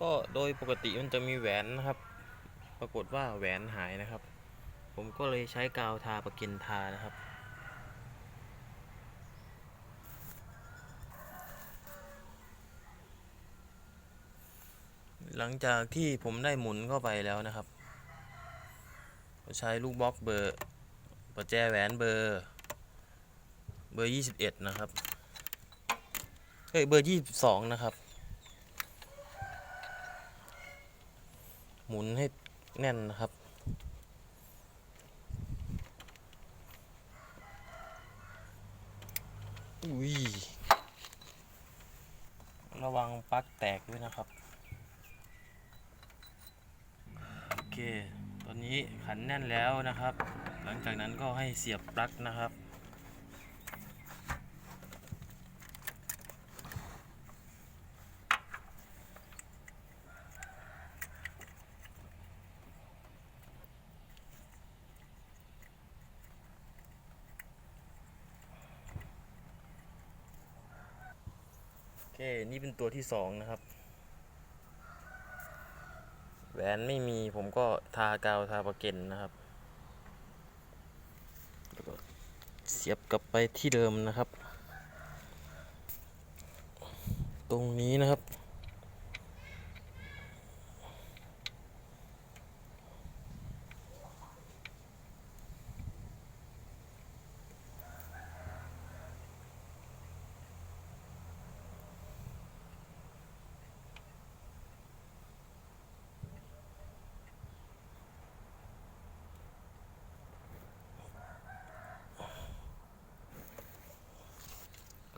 ก็โดยปกติมันจะมีแหวนนะครับ ปรากฏว่าแหวนหายนะครับ ผมก็เลยใช้กาวทาประกินทานะครับ หลังจากที่ผมได้หมุนเข้าไปแล้วนะครับใช้ลูกบล็อกเบอร์ประแจแหวนเบอร์เบอร์ 21 นะครับเฮ้ย เบอร์ 22 นะครับ หมุนให้แน่นนะครับ อุ้ย ระวังปลั๊กแตกด้วยนะครับ โอเค ตอนนี้ขันแน่นแล้วนะครับ หลังจากนั้นก็ให้เสียบปลั๊กนะครับ ค นี่เป็นตัวที่สองนะครับ แหวนไม่มีผมก็ทากาวทาประเก็นนะครับแล้วก็เสียบกลับไปที่เดิมนะครับ ตรงนี้นะครับ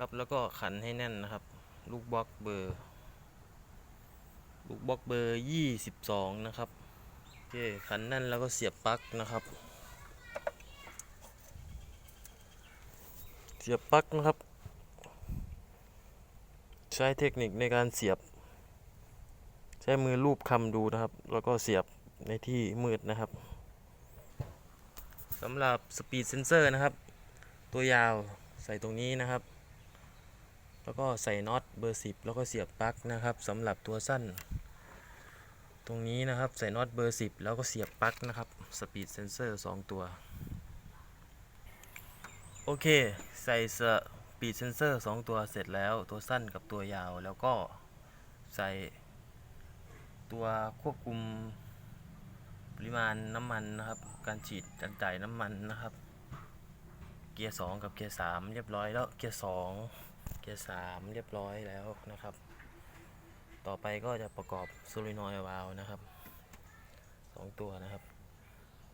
ครับ แล้วก็ขันให้แน่นนะครับ ลูกบล็อกเบอร์ ลูกบล็อกเบอร์22นะครับโอเคขันแน่นแล้วก็เสียบปลั๊กนะครับ เสียบปลั๊กนะครับ ใช้เทคนิคในการเสียบ ใช้มือลูบคำดูนะครับ แล้วก็เสียบในที่มืดนะครับสำหรับสปีดเซนเซอร์นะครับ ตัวยาวใส่ตรงนี้นะครับ แล้วก็ใส่น็อตเบอร์ 10 แล้วก็เสียบปลั๊กนะครับสำหรับตัวสั้น ตรงนี้นะครับใส่น็อตเบอร์ 10 แล้วก็เสียบปลั๊กนะครับสปีดเซนเซอร์ 2 ตัว โอเค ใส่สปีดเซนเซอร์ 2 ตัวเสร็จแล้วตัวสั้นกับตัวยาวแล้วก็ใส่ตัวควบคุมปริมาณน้ำมันนะครับ การฉีดการจ่ายน้ำมันนะครับ เกียร์ 2 กับเกียร์ 3 เรียบร้อยแล้วเกียร์ 2 เกียร์3เรียบร้อยแล้วนะครับ ต่อไปก็จะประกอบโซลินอยวาลนะครับ2ตัวนะครับ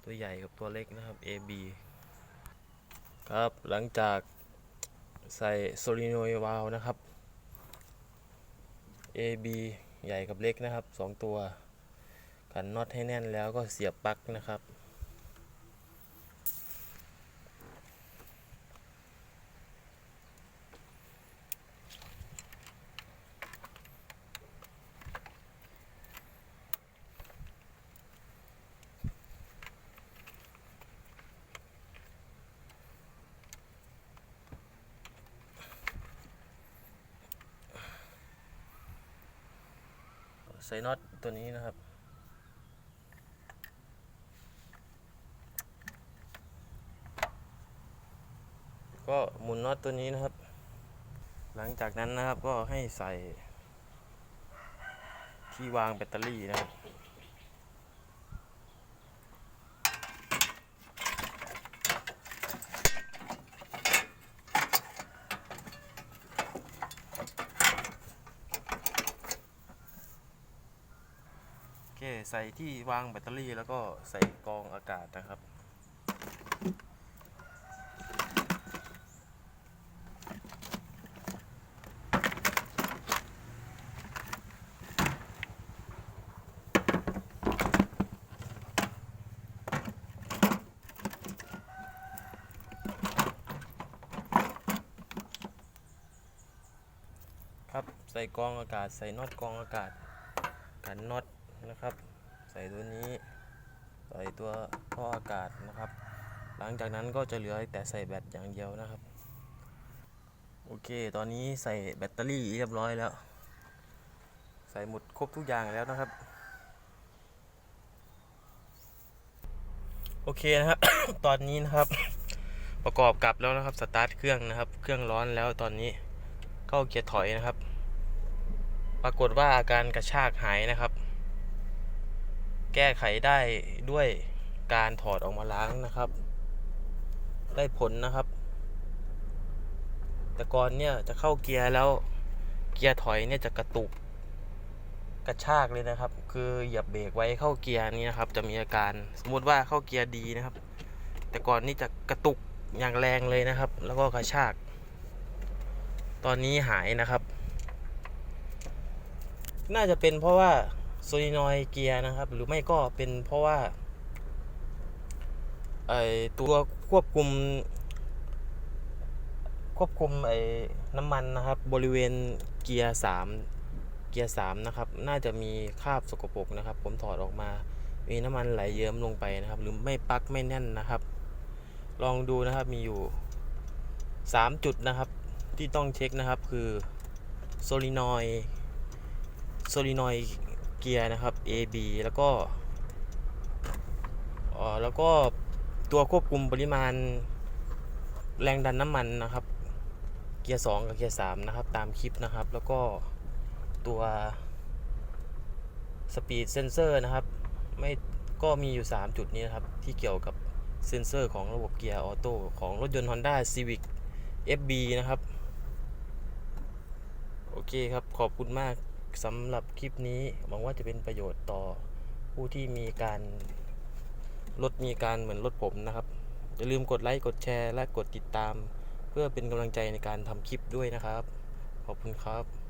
ตัวใหญ่กับตัวเล็กนะครับ AB ครับหลังจากใส่โซลินอยวาลนะครับ AB ใหญ่กับเล็กนะครับ 2 ตัว กันน็อตให้แน่นแล้วก็เสียบปลั๊กนะครับ ใส่น็อตตัวนี้นะครับ ก็หมุนน็อตตัวนี้นะครับ หลังจากนั้นนะครับก็ให้ใส่ที่วางแบตเตอรี่นะครับ ใส่ที่วางแบตเตอรี่แล้วก็ใส่กองอากาศนะครับ ครับใส่กองอากาศใส่น็อตกองอากาศกันน็อตนะครับ ส่ตัวนี้ใส่ตัวท่ออากาศนะครับ หลังจากนั้นก็จะเหลือแต่ใส่แบตอย่างเดียวนะครับ โอเค ตอนนี้ใส่แบตเตอรี่เรียบร้อยแล้วสส่หมดครบทุกอย่างแล้วนะครับ โอเคนะครับ ตอนนี้นะครับ ประกอบกลับแล้วนะครับ สตาร์ทเครื่องนะครับ เครื่องร้อนแล้วตอนนี้เข้าเกียร์ถอยนะครับ ปรากฏว่าอาการกระชากหายนะครับ แก้ไขได้ด้วยการถอดออกมาล้างนะครับ ได้ผลนะครับ แต่ก่อนเนี่ยจะเข้าเกียร์แล้วเกียร์ถอยเนี่ยจะกระตุกกระชากเลยนะครับ คือเหยียบเบรกไว้เข้าเกียร์นี้นะครับ จะมีอาการสมมุติว่าเข้าเกียร์ดีนะครับ แต่ก่อนนี่จะกระตุกอย่างแรงเลยนะครับ แล้วก็กระชาก ตอนนี้หายนะครับ น่าจะเป็นเพราะว่า โซลินอยเกียร์นะครับ หรือไม่ก็เป็นเพราะว่าไอตัวควบคุม ควบคุมไอ้น้ำมันนะครับ บริเวณเกียร์สามเกียร์สามนะครับ น่าจะมีคราบสกปรกนะครับ ผมถอดออกมา มีน้ำมันไหลเยิ้มลงไปนะครับ หรือไม่ปักไม่แน่นนะครับ ลองดูนะครับมีอยู่ 3 จุดนะครับ ที่ต้องเช็คนะครับคือโซลินอยโซลินอย เกียร์นะครับ AB แล้วก็อ่อแล้วก็ตัวควบคุมปริมาณแรงดันน้ำมันนะครับ เกียร์2กับเกียร์3นะครับ ตามคลิปนะครับ แล้วก็ตัวสปีดเซนเซอร์นะครับ ไม่ก็มีอยู่ 3 จุดนี้นะครับ ที่เกี่ยวกับเซนเซอร์ของระบบเกียร์ออโต้ของรถยนต์ Honda Civic FB นะครับ โอเคครับ ขอบคุณมาก สำหรับคลิปนี้หวังว่าจะเป็นประโยชน์ต่อผู้ที่มีการรถมีการเหมือนรถผมนะครับ อย่าลืมกดไลค์กดแชร์และกดติดตาม เพื่อเป็นกำลังใจในการทำคลิปด้วยนะครับ ขอบคุณครับ